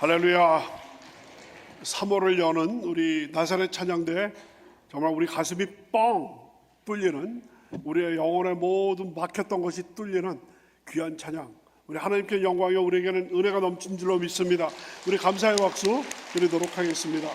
할렐루야. 3월을 여는 우리 나사렛 찬양대 정말 우리 가슴이 뻥 뚫리는 우리의 영혼의 모든 막혔던 것이 뚫리는 귀한 찬양. 우리 하나님께 영광이 우리에게는 은혜가 넘친 줄로 믿습니다. 우리 감사의 박수 드리도록 하겠습니다.